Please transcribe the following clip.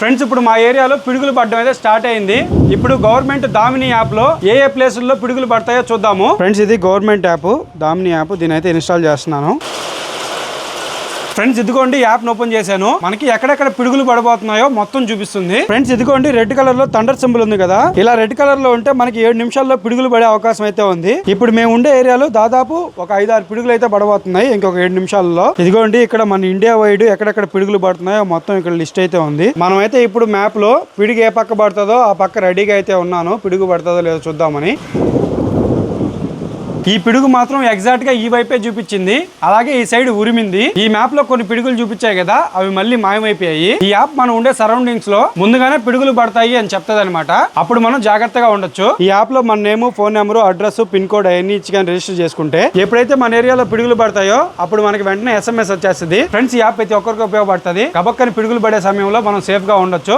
Friends ఇప్పుడు మా ఏరియాలో పిడుగులు పడడం అయితే స్టార్ట్ అయింది. ఇప్పుడు గవర్నమెంట్ దామిని యాప్లో ఏ ఏ ప్లేసుల్లో పిడుగులు పడతాయో చూద్దాము. ఫ్రెండ్స్ ఇది గవర్నమెంట్ యాప్. దామిని యాప్ దీని అయితే ఇన్స్టాల్ చేస్తున్నాను. ఫ్రెండ్స్ ఇదిగోండి యాప్ ఓపెన్ చేశాను. మనకి ఎక్కడెక్కడ పిడుగులు పడబోతున్నాయో మొత్తం చూపిస్తుంది. ఫ్రెండ్స్ ఇదిగోండి రెడ్ కలర్లో థండర్ సింబల్ ఉంది కదా. ఇలా రెడ్ కలర్లో ఉంటే మనకి ఏడు నిమిషాల్లో పిడుగులు పడే అవకాశం అయితే ఉంది. ఇప్పుడు మేము ఉండే ఏరియాలో దాదాపు ఒక ఐదు ఆరు పిడుగులు అయితే పడబోతున్నాయి ఇంకొక ఏడు నిమిషాల్లో. ఇదిగోండి ఇక్కడ మన ఇండియా వైడ్ ఎక్కడెక్కడ పిడుగులు పడుతున్నాయో మొత్తం ఇక్కడ లిస్ట్ అయితే ఉంది. మనమైతే ఇప్పుడు మ్యాప్లో పిడుగు ఏ పక్క పడుతుందో ఆ పక్క రెడీగా అయితే ఉన్నాను. పిడుగు పడుతుందో లేదో చూద్దామని. ఈ పిడుగు మాత్రం ఎగ్జాక్ట్గా ఈ వైపే చూపించింది. అలాగే ఈ సైడ్ ఉరిమింది. ఈ మ్యాప్లో కొన్ని పిడుగులు చూపించాయి కదా అవి మళ్ళీ మాయమైపోయాయి. ఈ యాప్ మనం ఉండే సరౌండింగ్స్లో ముందుగానే పిడుగులు పడతాయి అని చెప్తుంది అనమాట అప్పుడు మనం జాగ్రత్తగా ఉండొచ్చు. ఈ యాప్లో మన name phone number address pin code అవన్నీ ఇచ్చి కానీ రిజిస్టర్ చేసుకుంటే ఎప్పుడైతే మన ఏరియాలో పిడుగులు పడతాయో అప్పుడు మనకి వెంటనే ఎస్ఎంఎస్ వచ్చేస్తుంది. ఫ్రెండ్స్ ఈ యాప్ అయితే ఒక్కరికి ఉపయోగపడుతుంది. కబక్కని పిడుగులు పడే సమయంలో మనం సేఫ్గా ఉండొచ్చు.